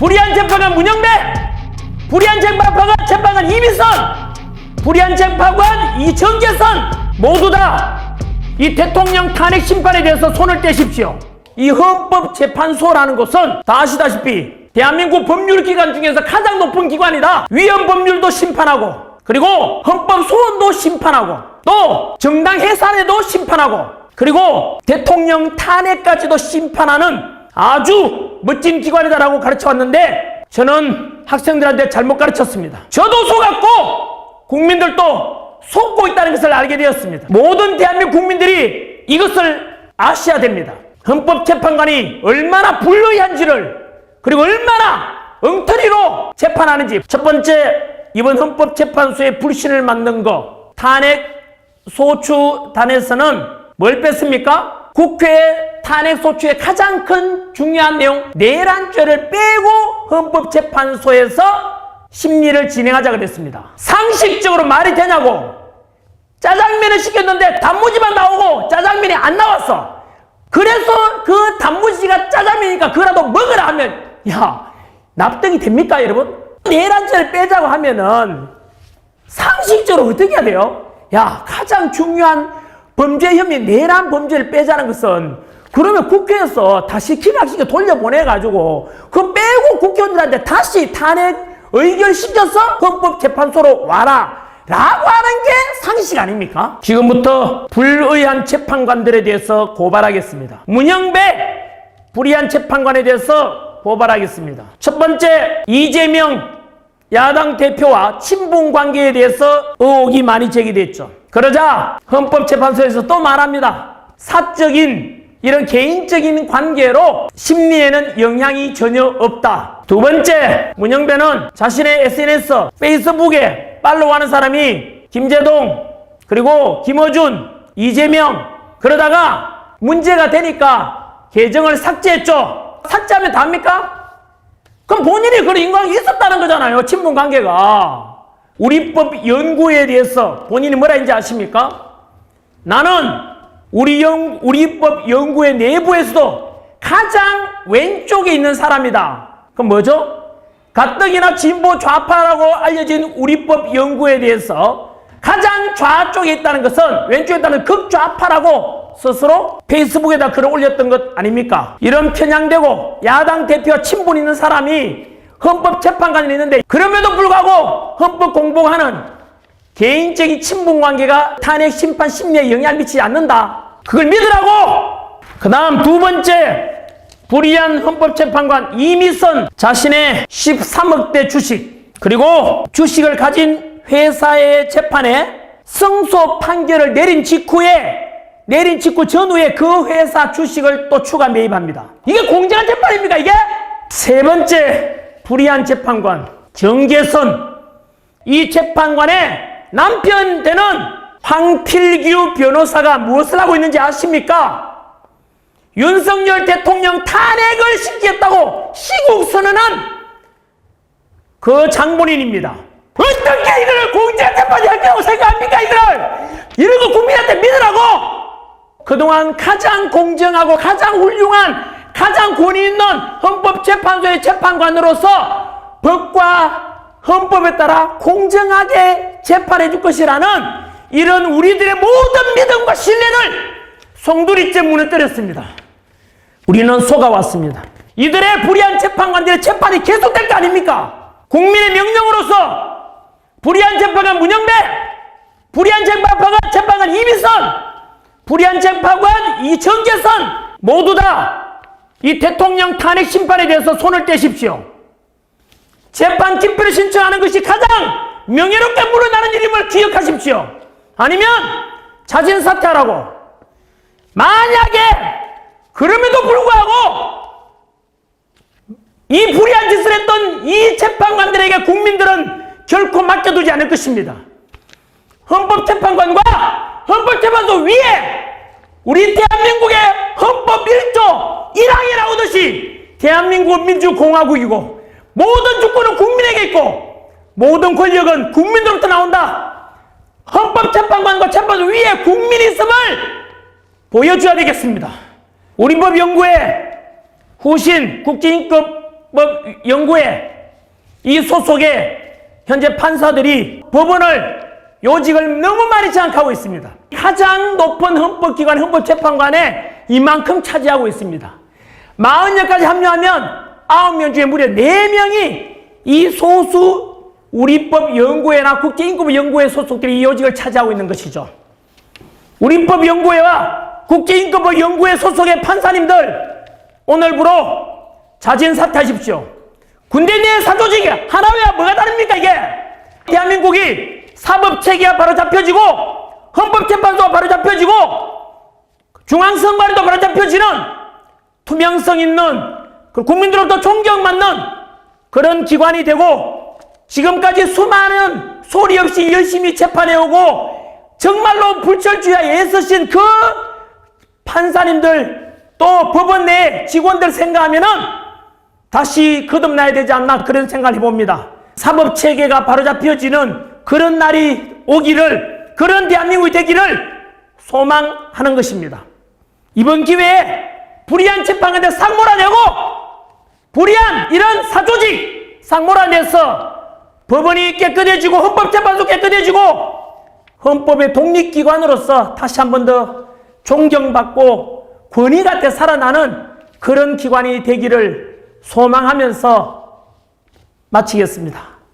불의한 재판관 문영배, 불의한 재판관 재판관 이미선, 불의한 재판관 이정재선 모두 다 이 대통령 탄핵 심판에 대해서 손을 떼십시오. 이 헌법재판소라는 것은 다 아시다시피 대한민국 법률기관 중에서 가장 높은 기관이다. 위헌 법률도 심판하고 그리고 헌법 소원도 심판하고 또 정당 해산에도 심판하고 그리고 대통령 탄핵까지도 심판하는 아주 멋진 기관이다라고 가르쳐 왔는데 저는 학생들한테 잘못 가르쳤습니다. 저도 속았고 국민들도 속고 있다는 것을 알게 되었습니다. 모든 대한민국 국민들이 이것을 아셔야 됩니다. 헌법재판관이 얼마나 불의한지를 그리고 얼마나 엉터리로 재판하는지 첫 번째 이번 헌법재판소의 불신을 막는 거 탄핵 소추단에서는 뭘 뺐습니까? 국회 탄핵 소추의 가장 큰 중요한 내용 내란죄를 빼고 헌법재판소에서 심리를 진행하자 그랬습니다. 상식적으로 말이 되냐고 짜장면을 시켰는데 단무지만 나오고 짜장면이 안 나왔어. 그래서 그 단무지가 짜장면이니까 그라도 먹으라 하면 야 납득이 됩니까 여러분? 내란죄를 빼자고 하면은 상식적으로 어떻게 해야 돼요? 야 가장 중요한 범죄 혐의 내란 범죄를 빼자는 것은 그러면 국회에서 다시 기각시켜 돌려보내가지고 그 빼고 국회의원들한테 다시 탄핵 의결시켜서 헌법재판소로 와라 라고 하는 게 상식 아닙니까? 지금부터 불의한 재판관들에 대해서 고발하겠습니다. 문영배 불의한 재판관에 대해서 고발하겠습니다. 첫 번째 이재명 야당 대표와 친분 관계에 대해서 의혹이 많이 제기됐죠. 그러자 헌법재판소에서 또 말합니다. 사적인 이런 개인적인 관계로 심리에는 영향이 전혀 없다. 두 번째, 문영배는 자신의 SNS, 페이스북에 팔로우하는 사람이 김재동, 그리고 김어준, 이재명, 그러다가 문제가 되니까 계정을 삭제했죠. 삭제하면 답니까? 그럼 본인이 그런 인간이 있었다는 거잖아요. 친분 관계가. 우리법 연구에 대해서 본인이 뭐라 했는지 아십니까? 나는 우리 연, 우리 법 연구의 내부에서도 가장 왼쪽에 있는 사람이다. 그럼 뭐죠? 가뜩이나 진보 좌파라고 알려진 우리법 연구에 대해서 가장 좌쪽에 있다는 것은 왼쪽에 있다는 극좌파라고 스스로 페이스북에다 글을 올렸던 것 아닙니까? 이런 편향되고 야당 대표와 친분 있는 사람이 헌법재판관이 있는데 그럼에도 불구하고 헌법 공부하는 개인적인 친분 관계가 탄핵 심판 심리에 영향을 미치지 않는다. 그걸 믿으라고! 그 다음 두 번째, 불의한 헌법재판관 이미선 자신의 13억대 주식, 그리고 주식을 가진 회사의 재판에 승소 판결을 내린 직후에, 내린 직후 전후에 그 회사 주식을 또 추가 매입합니다. 이게 공정한 재판입니까, 이게? 세 번째, 불의한 재판관, 정계선. 이 재판관의 남편 되는 황필규 변호사가 무엇을 하고 있는지 아십니까? 윤석열 대통령 탄핵을 시키겠다고 시국 선언한 그 장본인입니다. 어떻게 이들을 공정한 재판이 할 거라고 생각합니까, 이들을? 이런 거 국민한테 믿으라고! 그동안 가장 공정하고 가장 훌륭한 가장 권위 있는 헌법재판소의 재판관으로서 법과 헌법에 따라 공정하게 재판해 줄 것이라는 이런 우리들의 모든 믿음과 신뢰를 송두리째 무너뜨렸습니다. 우리는 속아왔습니다. 이들의 불의한 재판관들의 재판이 계속될 거 아닙니까? 국민의 명령으로서 불의한 재판관 문영배, 불의한 재판관 재판관 이미선, 불의한 재판관 이정재선 모두 다 이 대통령 탄핵 심판에 대해서 손을 떼십시오. 재판 기표를 신청하는 것이 가장 명예롭게 물러나는 일임을 기억하십시오. 아니면 자진 사퇴하라고. 만약에 그럼에도 불구하고 이 불의한 짓을 했던 이 재판관들에게 국민들은 결코 맡겨두지 않을 것입니다. 헌법재판관과 헌법재판소 위에 우리 대한민국의 헌법 1조 1항에 나오듯이 대한민국 민주공화국이고 모든 주권은 국민에게 있고 모든 권력은 국민으로부터 나온다. 헌법재판관과 재판소 위에 국민이 있음을 보여줘야 되겠습니다. 우리법 연구회 후신 국제인급 헌법연구회 이 소속의 현재 판사들이 법원을 요직을 너무 많이 장악하고 있습니다. 가장 높은 헌법기관 헌법재판관에 이만큼 차지하고 있습니다. 40명까지 합류하면 9명 중에 무려 4명이 이 소수 우리법 연구회나 국제인권법 연구회 소속들이 이 요직을 차지하고 있는 것이죠. 우리법 연구회와 국제인권법 연구회 소속의 판사님들 오늘부로 자진 사퇴하십시오. 군대 내 사조직이 하나회와 뭐가 다릅니까 이게? 대한민국이 사법체계가 바로 잡혀지고 헌법재판소가 바로 잡혀지고 중앙선관위도 바로 잡혀지는 투명성 있는 그 국민들로부터 존경받는 그런 기관이 되고 지금까지 수많은 소리 없이 열심히 재판해오고 정말로 불철주야에 애쓰신 그 판사님들 또 법원 내 직원들 생각하면은 다시 거듭나야 되지 않나 그런 생각을 해봅니다. 사법 체계가 바로잡혀지는 그런 날이 오기를 그런 대한민국이 되기를 소망하는 것입니다. 이번 기회에 불의한 재판관들 상 몰아내고 불의한 이런 사조직 상 몰아내서 법원이 깨끗해지고 헌법재판소 깨끗해지고 헌법의 독립기관으로서 다시 한 번 더 존경받고 권위가 돼 살아나는 그런 기관이 되기를 소망하면서 마치겠습니다.